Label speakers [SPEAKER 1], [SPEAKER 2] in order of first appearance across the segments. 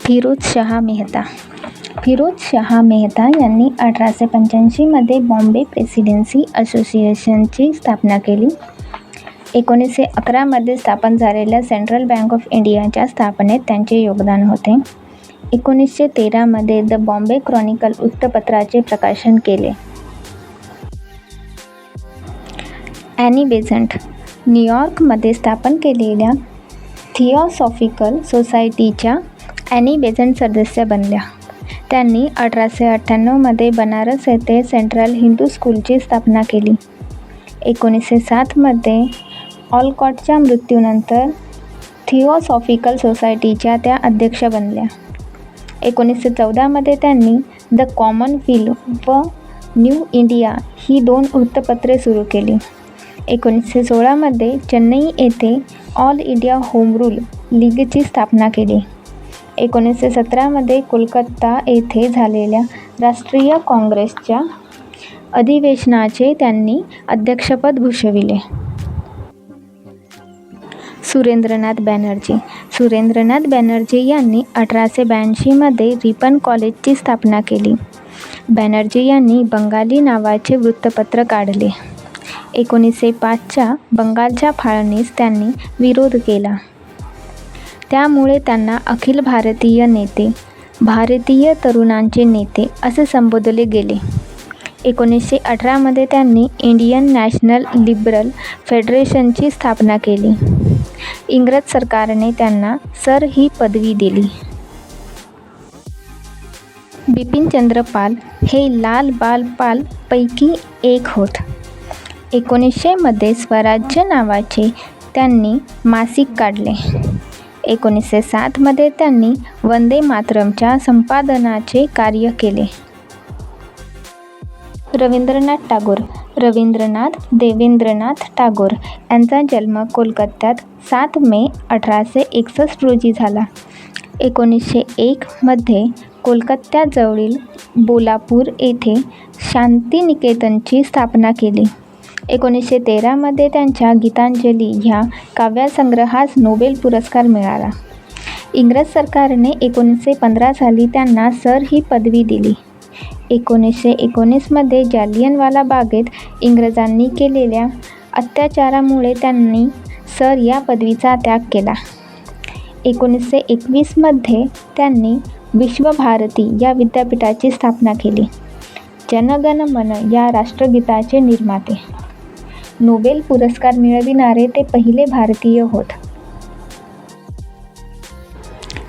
[SPEAKER 1] फिरोज शहा मेहता. फिरोज शहा मेहता यांनी अठराशे पंच्याऐंशीमध्ये बॉम्बे प्रेसिडेन्सी असोसिएशनची स्थापना केली. एकोणीसशे अकरामध्ये स्थापन झालेल्या सेंट्रल बँक ऑफ इंडियाच्या स्थापनेत त्यांचे योगदान होते. एकोणीसशे तेरामध्ये द बॉम्बे क्रॉनिकल वृत्तपत्राचे प्रकाशन केले. ॲनी बेझंट न्यूयॉर्कमध्ये स्थापन केलेल्या थिऑसॉफिकल सोसायटीच्या ॲनी बेझंट सदस्य बनल्या. त्यांनी अठराशे अठ्ठ्याण्णवमध्ये बनारस येथे सेंट्रल हिंदू स्कूलची स्थापना केली. एकोणीसशे सातमध्ये ऑलकॉटच्या मृत्यूनंतर थिओसॉफिकल सोसायटीच्या त्या अध्यक्ष बनल्या. एकोणीसशे चौदामध्ये त्यांनी द कॉमन फील व न्यू इंडिया ही दोन वृत्तपत्रे सुरू केली. एकोणीसशे सोळामध्ये चेन्नई येथे ऑल इंडिया होम रूल लीगची स्थापना केली. एकोणीसशे सतरामध्ये कोलकाता येथे झालेल्या राष्ट्रीय काँग्रेसच्या अधिवेशनाचे त्यांनी अध्यक्षपद भूषविले. सुरेंद्रनाथ बॅनर्जी. सुरेंद्रनाथ बॅनर्जी यांनी अठराशे ब्याऐंशीमध्ये रिपन कॉलेजची स्थापना केली. बॅनर्जी यांनी बंगाली नावाचे वृत्तपत्र काढले. एकोणीसशे पाचच्या बंगालच्या फाळणीस त्यांनी विरोध केला. त्यामुळे त्यांना अखिल भारतीय नेते भारतीय तरुणांचे नेते असे संबोधले गेले. एकोणीसशे अठरामध्ये त्यांनी इंडियन नॅशनल लिबरल फेडरेशनची स्थापना केली. इंग्रज सरकारने त्यांना सर ही पदवी दिली. बिपिनचंद्र पाल हे लाल बाल पाल पैकी एक होत. एकोणीसशेमध्ये स्वराज्य नावाचे त्यांनी मासिक काढले. एकोणीसशे सातमध्ये त्यांनी वंदे मातरमच्या संपादनाचे कार्य केले. रवींद्रनाथ टागोर रवींद्रनाथ देवेंद्रनाथ टागोर यांचा जन्म कोलकात्यात सात मे अठराशे एकसष्ट रोजी झाला. एकोणीसशे एकमध्ये कोलकात्याजवळील बोलापूर येथे शांतिनिकेतनची स्थापना केली. एकोणीसशे तेरामध्ये त्यांच्या गीतांजली ह्या काव्यसंग्रहास नोबेल पुरस्कार मिळाला. इंग्रज सरकारने एकोणीसशे पंधरा साली त्यांना सर ही पदवी दिली. एकोणीसशे एकोणीसमध्ये जालियनवाला बागेत इंग्रजांनी केलेल्या अत्याचारामुळे त्यांनी सर या पदवीचा त्याग केला. एकोणीसशे एकवीसमध्ये त्यांनी विश्वभारती या विद्यापीठाची स्थापना केली. जनगण मन या राष्ट्रगीताचे निर्माते. नोबेल पुरस्कार मिळविणारे ते पहिले भारतीय होत.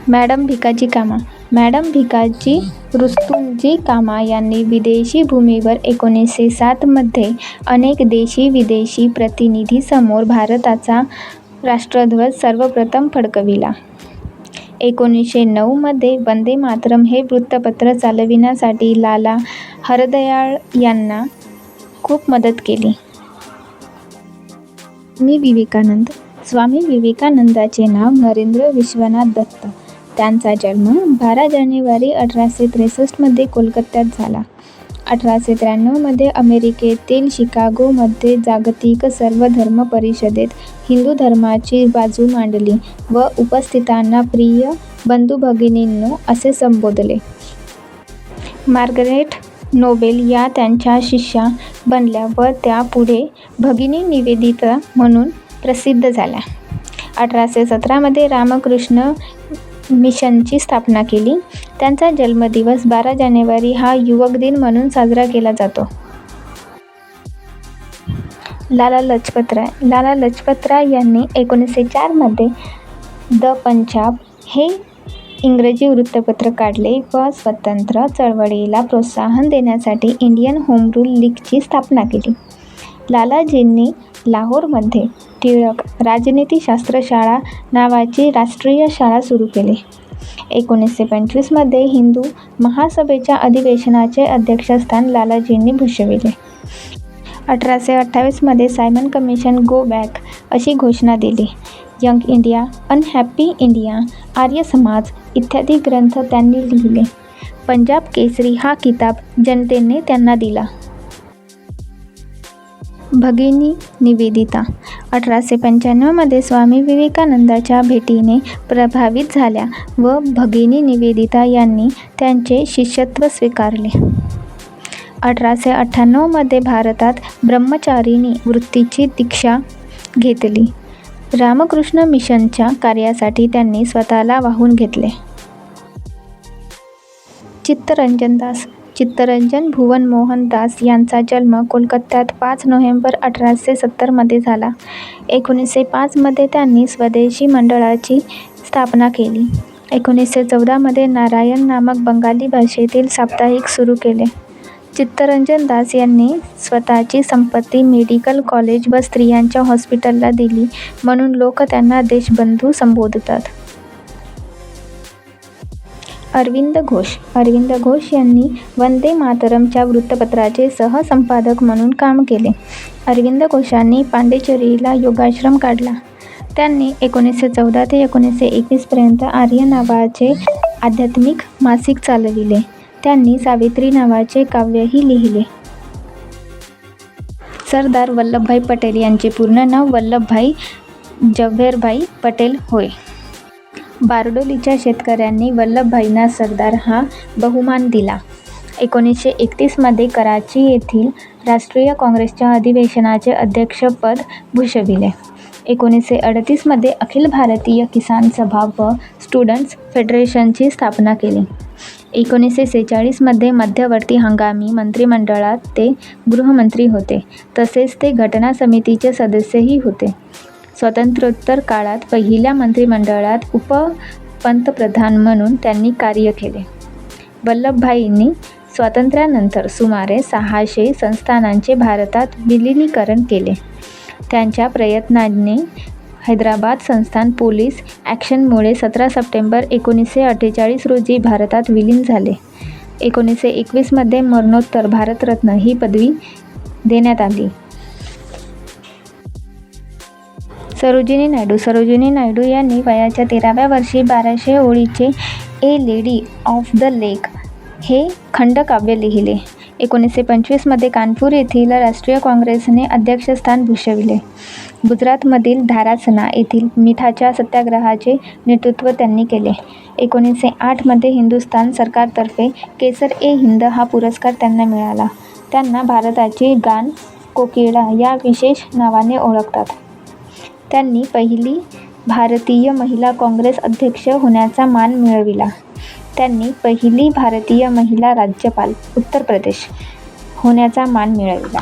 [SPEAKER 1] मॅडम भिकाजी कामा. मॅडम भिकाजी रुस्तुमजी कामा यांनी विदेशी भूमीवर एकोणीसशे सातमध्ये अनेक देशी विदेशी प्रतिनिधीसमोर भारताचा राष्ट्रध्वज सर्वप्रथम फडकविला. एकोणीसशे नऊमध्ये वंदे मातरम हे वृत्तपत्र चालविण्यासाठी लाला हरदयाळ यांना खूप मदत केली. स्वामी विवेकानंद स्वामी विवेकानंदाचे नाव नरेंद्र विश्वनाथ दत्त. त्यांचा जन्म बारा जानेवारी अठराशे त्रेसष्टमध्ये कोलकात्यात झाला. अठराशे त्र्याण्णवमध्ये अमेरिकेतील शिकागोमध्ये जागतिक सर्वधर्म परिषदेत हिंदू धर्माची बाजू मांडली व उपस्थितांना प्रिय बंधू-भगिनींनो असे संबोधले. मार्गरेट नोबेल या त्यांच्या शिष्या बनल्या व त्या पुढे भगिनी निवेदिता म्हणून प्रसिद्ध झाल्या. अठराशे सतरामध्ये रामकृष्ण मिशनची स्थापना केली. त्यांचा जन्मदिवस बारा जानेवारी हा युवक दिन म्हणून साजरा केला जातो. लाला लजपतराय लाला लजपतराय यांनी एकोणीसशे चारमध्ये द पंजाब हे इंग्रजी वृत्तपत्र काढले व स्वतंत्र चळवळीला प्रोत्साहन देण्यासाठी इंडियन होम रूल लीगची स्थापना केली. लालाजींनी लाहोरमध्ये टिळक राजनीतीशास्त्र शाळा नावाची राष्ट्रीय शाळा सुरू केली. एकोणीसशे पंचवीसमध्ये हिंदू महासभेच्या अधिवेशनाचे अध्यक्षस्थान लालाजींनी भूषविले. अठराशे अठ्ठावीसमध्ये सायमन कमिशन गो बॅक अशी घोषणा दिली. Young India Unhappy India Arya Samaj इत्यादी ग्रंथ त्यांनी लिहिले. पंजाब केसरी हा किताब जनतेने त्यांना दिला. भगिनी निवेदिता अठराशे पंच्याण्णवमध्ये स्वामी विवेकानंदाच्या भेटीने प्रभावित झाल्या व भगिनी निवेदिता यांनी त्यांचे शिष्यत्व स्वीकारले. अठराशे अठ्ठ्याण्णवमध्ये भारतात ब्रह्मचारिणी वृत्तीची दीक्षा घेतली. रामकृष्ण मिशनच्या कार्यासाठी त्यांनी स्वतःला वाहून घेतले. चित्तरंजन दास चित्तरंजन भुवन मोहन दास यांचा जन्म कोलकात्यात पाच नोव्हेंबर अठराशे सत्तरमध्ये झाला. एकोणीसशे पाचमध्ये त्यांनी स्वदेशी मंडळाची स्थापना केली. एकोणीसशे चौदामध्ये नारायण नामक बंगाली भाषेतील साप्ताहिक सुरू केले. चित्तरंजन दास यांनी स्वतःची संपत्ती मेडिकल कॉलेज व स्त्रियांच्या हॉस्पिटलला दिली. म्हणून लोक त्यांना देशबंधू संबोधतात. अरविंद घोष. अरविंद घोष यांनी वंदे मातरमच्या वृत्तपत्राचे सहसंपादक म्हणून काम केले. अरविंद घोषांनी पांडेचेरीला योगाश्रम काढला. त्यांनी एकोणीसशे चौदा ते एकोणीसशे एकवीसपर्यंत आर्य नावाचे आध्यात्मिक मासिक चालविले. त्यांनी सावित्री नावाचे काव्यही लिहिले. सरदार वल्लभभाई पटेल यांचे पूर्ण नाव वल्लभभाई जव्हेरभाई पटेल होय. बारडोलीच्या शेतकऱ्यांनी वल्लभभाईंना सरदार हा बहुमान दिला. एकोणीसशे एकतीसमध्ये कराची येथील राष्ट्रीय काँग्रेसच्या अधिवेशनाचे अध्यक्षपद भूषविले. एकोणीसशे अडतीसमध्ये अखिल भारतीय किसान सभा व स्टुडंट्स फेडरेशनची स्थापना केली. एकोणीसशे सेहेचाळीसमध्ये मध्यवर्ती हंगामी मंत्रिमंडळात ते गृहमंत्री होते. तसेच ते घटना समितीचे सदस्यही होते. स्वातंत्र्योत्तर काळात पहिल्या मंत्रिमंडळात उपपंतप्रधान म्हणून त्यांनी कार्य केले. वल्लभभाईंनी स्वातंत्र्यानंतर सुमारे सहाशे संस्थानांचे भारतात विलिनीकरण केले. त्यांच्या प्रयत्नांनी हैदराबाद संस्थान पोलीस ॲक्शनमुळे सतरा सप्टेंबर एकोणीसशे अठ्ठेचाळीस रोजी भारतात विलीन झाले. एकोणीसशे एकवीसमध्ये मरणोत्तर भारतरत्न ही पदवी देण्यात आली. सरोजिनी नायडू सरोजिनी नायडू यांनी वयाच्या तेराव्या वर्षी बाराशे ओळीचे A Lady of the Lake हे खंडकाव्य लिहिले. एकोणीसशे पंचवीसमध्ये कानपूर येथील राष्ट्रीय काँग्रेसने अध्यक्षस्थान भूषविले. गुजरातमधील धारासना येथील मिठाच्या सत्याग्रहाचे नेतृत्व त्यांनी केले. एकोणीसशे आठमध्ये हिंदुस्थान सरकारतर्फे केसर ए हिंद हा पुरस्कार त्यांना मिळाला. त्यांना भारताची गान कोकिळा या विशेष नावाने ओळखतात. त्यांनी पहिली भारतीय महिला काँग्रेस अध्यक्ष होण्याचा मान मिळविला. त्यांनी पहिली भारतीय महिला राज्यपाल उत्तर प्रदेश होण्याचा मान मिळविला.